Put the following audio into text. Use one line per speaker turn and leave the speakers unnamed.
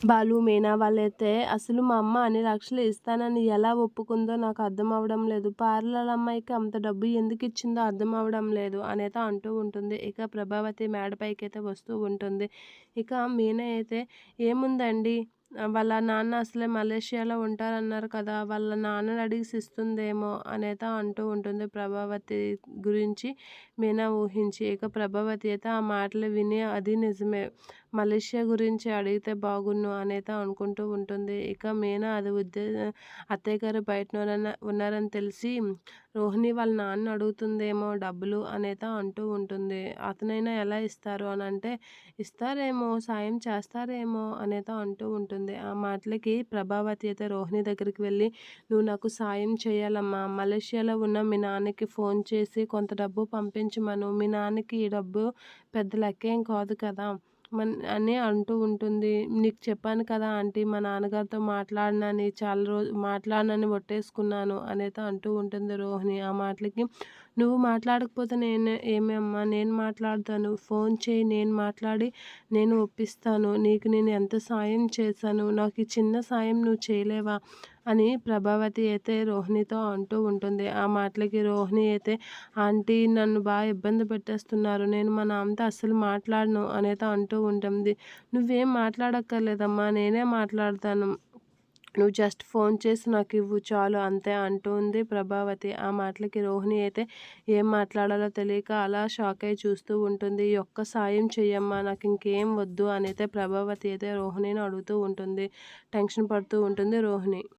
బాలు మీనా వాళ్ళైతే అసలు మా అమ్మ అన్ని లక్షలు ఇస్తానని ఎలా ఒప్పుకుందో నాకు అర్థం అవ్వడం లేదు. పార్లర్ అమ్మాయికి అంత డబ్బు ఎందుకు ఇచ్చిందో అర్థం అవ్వడం లేదు అనేది అంటూ ఉంటుంది. ఇక ప్రభావతి మేడపైకి అయితే వస్తూ ఉంటుంది. ఇక మీనా అయితే ఏముందండి? వాళ్ళ నాన్న అసలే మలేషియాలో ఉంటారన్నారు కదా వాళ్ళ నాన్నని అడిగి ఇస్తుందేమో అనేత అంటూ ఉంటుంది ప్రభావతి గురించి మీనా ఊహించి. ఇక ప్రభావతి అయితే ఆ మాటలు విని అది నిజమే మలేషియా గురించి అడిగితే బాగున్ను అనేత అనుకుంటూ ఉంటుంది. ఇక మీనా అది ఉద్దే అత్తయ్య గారు బయట ఉన్నారని తెలిసి రోహిణి వాళ్ళ నాన్న అడుగుతుందేమో డబ్బులు అనేత అంటూ ఉంటుంది. అతనైనా ఎలా ఇస్తారు? అని అంటే ఇస్తారేమో సాయం చేస్తారేమో అనేత అంటూ ఉంటుంది. ఉంటుంది ఆ మాటలకి ప్రభావతి అయితే రోహిణి దగ్గరికి వెళ్ళి నువ్వు నాకు సాయం చేయాలమ్మా. మలేషియాలో ఉన్న మీ నాన్నకి ఫోన్ చేసి కొంత డబ్బు పంపించమను మీ నాన్నకి ఈ డబ్బు పెద్ద లెక్కేం కాదు కదా మన్ అని అంటూ ఉంటుంది. నీకు చెప్పాను కదా ఆంటీ మా నాన్నగారితో మాట్లాడినని చాలా రోజు మాట్లాడినని ఒట్టేసుకున్నాను అనేది అంటూ ఉంటుంది రోహిణి. ఆ మాటలకి నువ్వు మాట్లాడకపోతే నేను ఏమేమ్మా నేను మాట్లాడతాను. ఫోన్ చేయి నేను మాట్లాడి నేను ఒప్పిస్తాను. నీకు నేను ఎంత సాయం చేశాను? నాకు ఈ చిన్న సాయం నువ్వు చేయలేవా? అని ప్రభావతి అయితే రోహిణితో అంటూ ఉంటుంది. ఆ మాటలకి రోహిణి అయితే ఆంటీ నన్ను బాగా ఇబ్బంది పెట్టేస్తున్నారు. నేను మా నాన్నతో అస్సలు మాట్లాడను అనేది అంటూ ఉంటుంది. నువ్వేం మాట్లాడక్కర్లేదమ్మా. నేనే మాట్లాడతాను. నువ్వు జస్ట్ ఫోన్ చేసి నాకు ఇవ్వు చాలు అంతే అంటుంది ప్రభావతి. ఆ మాటలకి రోహిణి అయితే ఏం మాట్లాడాలో తెలియక అలా షాక్ అయి చూస్తూ ఉంటుంది. ఒక్క సాయం చెయ్యమ్మా నాకు ఇంకేం వద్దు అని అయితే ప్రభావతి అయితే రోహిణిని అడుగుతూ ఉంటుంది. టెన్షన్ పడుతూ ఉంటుంది రోహిణి.